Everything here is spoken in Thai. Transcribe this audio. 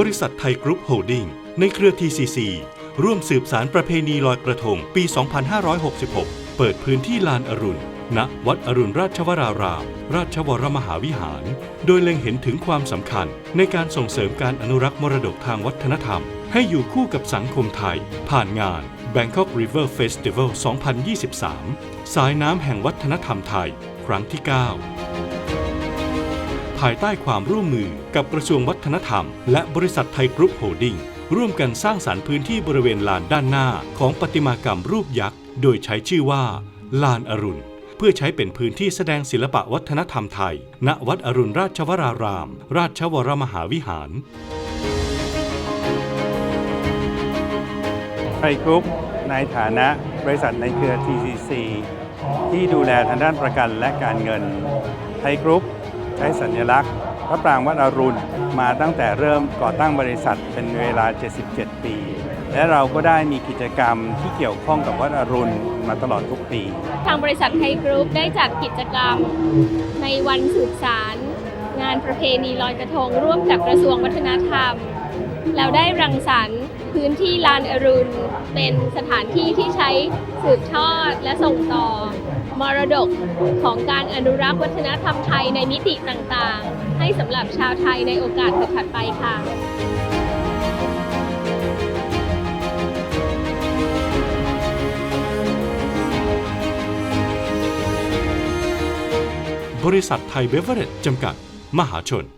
บริษัทไทยกรุ๊ปโฮลดิ้งในเครือ TCC ร่วมสืบสารประเพณีลอยกระทงปี 2566 เปิดพื้นที่ลานอรุณ ณ วัดอรุณราชวราราม ราชวรมหาวิหาร โดยเล็งเห็นถึงความสำคัญ ในการส่งเสริมการอนุรักษ์มรดกทางวัฒนธรรม ให้อยู่คู่กับสังคมไทย ผ่านงาน Bangkok River Festival 2023 สายน้ำแห่งวัฒนธรรมไทย ครั้งที่ 9 ภายใต้ความร่วมมือกับกระทรวงวัฒนธรรม และบริษัทไทยกรุ๊ปโฮลดิ้งร่วมกันสร้างสรรค์พื้นที่บริเวณลานด้านหน้าของประติมากรรมรูปยักษ์ โดยใช้ชื่อว่า ลานอรุณ เพื่อใช้เป็นพื้นที่แสดงศิลปะวัฒนธรรมไทย ณ วัดอรุณราชวราราม ราชวรมหาวิหาร ไทยกรุ๊ปในฐานะบริษัทในเครือ TCC ที่ดูแลทางด้านประกันและการเงิน ไทยกรุ๊ป ใช้สัญลักษณ์ พระปรางวัดอรุณมาตั้งแต่เริ่มก่อตั้งบริษัทเป็นเวลา 77 ปี และเราก็ได้มีกิจกรรมที่เกี่ยวข้องกับวัดอรุณมาตลอดทุกปี ทางบริษัทไทยกรุ๊ปได้จัดกิจกรรมในวันสืบสารงานประเพณีลอยกระทงร่วมกับกระทรวงวัฒนธรรม แล้วได้รังสรรค์พื้นที่ลานอรุณ เป็นสถานที่ที่ใช้สืบทอดและส่งต่อ มรดกของการอนุรักษ์วัฒนธรรมไทยในมิติต่างๆ ให้สำหรับชาวไทยในโอกาสถัดไปค่ะบริษัทไทยเบเวอเรจจำกัด มหาชน